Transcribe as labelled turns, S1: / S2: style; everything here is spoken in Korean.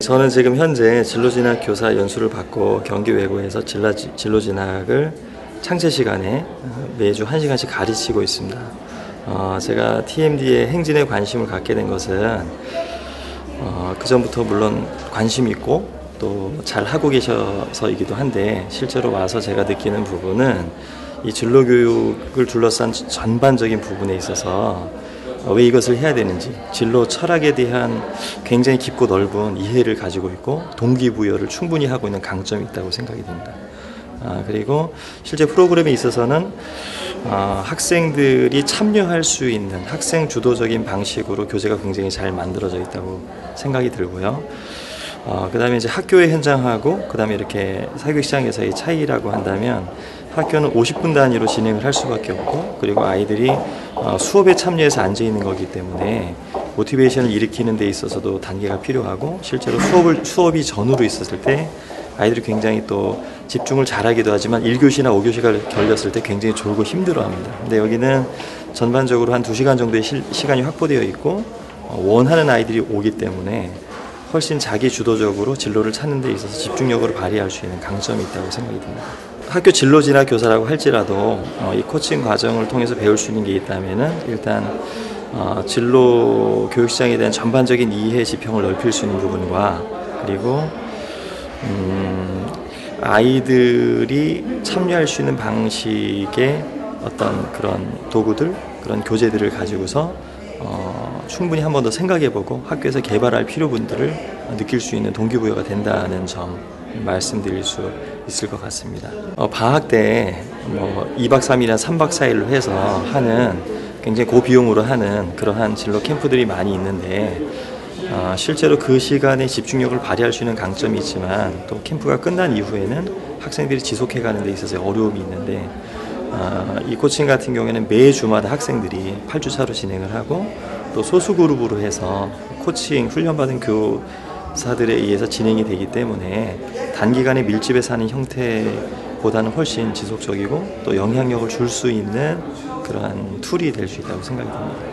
S1: 저는 지금 현재 진로진학 교사 연수를 받고 경기 외고에서 진로진학을 창제 시간에 어, 매주 한시간씩 가르치고 있습니다. 어, 제가 TMD의 행진에 관심을 갖게 된 것은 어, 그 전부터 물론 관심 있고 또 잘 하고 계셔서이기도 한데 실제로 와서 제가 느끼는 부분은 이 진로 교육을 둘러싼 전반적인 부분에 있어서 어, 왜 이것을 해야 되는지 진로 철학에 대한 굉장히 깊고 넓은 이해를 가지고 있고 동기부여를 충분히 하고 있는 강점이 있다고 생각이 됩니다. 아, 그리고 실제 프로그램에 있어서는 어, 학생들이 참여할 수 있는 학생 주도적인 방식으로 교재가 굉장히 잘 만들어져 있다고 생각이 들고요. 어, 그 다음에 이제 학교의 현장하고 그 다음에 이렇게 사교육 시장에서의 차이라고 한다면 학교는 50분 단위로 진행을 할 수밖에 없고 그리고 아이들이 어, 수업에 참여해서 앉아 있는 거기 때문에 모티베이션을 일으키는 데 있어서도 단계가 필요하고 실제로 수업을 수업이 전후로 있었을 때 아이들이 굉장히 또 집중을 잘하기도 하지만 1교시나 5교시가 걸렸을 때 굉장히 졸고 힘들어합니다. 근데 여기는 전반적으로 한 2시간 정도의 시, 시간이 확보되어 있고 어, 원하는 아이들이 오기 때문에 훨씬 자기 주도적으로 진로를 찾는 데 있어서 집중력을 발휘할 수 있는 강점이 있다고 생각이 듭니다. 학교 진로 진학 교사라고 할지라도 어, 이 코칭 과정을 통해서 배울 수 있는 게 있다면은 일단 어, 진로 교육 시장에 대한 전반적인 이해 지평을 넓힐 수 있는 부분과 그리고 음, 아이들이 참여할 수 있는 방식의 어떤 그런 도구들, 그런 교재들을 가지고서 어, 충분히 한 번 더 생각해보고 학교에서 개발할 필요분들을 느낄 수 있는 동기부여가 된다는 점 말씀드릴 수 있을 것 같습니다. 어, 방학 때 뭐 2박 3일이나 3박 4일로 해서 하는 굉장히 고비용으로 하는 그러한 진로 캠프들이 많이 있는데 어, 실제로 그 시간에 집중력을 발휘할 수 있는 강점이 있지만 또 캠프가 끝난 이후에는 학생들이 지속해 가는 데 있어서 어려움이 있는데 어, 이 코칭 같은 경우에는 매 주마다 학생들이 8주차로 진행을 하고 또 소수 그룹으로 해서 코칭 훈련받은 교 사들에 의해서 진행이 되기 때문에 단기간에 밀집해서 하는 형태보다는 훨씬 지속적이고 또 영향력을 줄 수 있는 그러한 툴이 될 수 있다고 생각이 듭니다.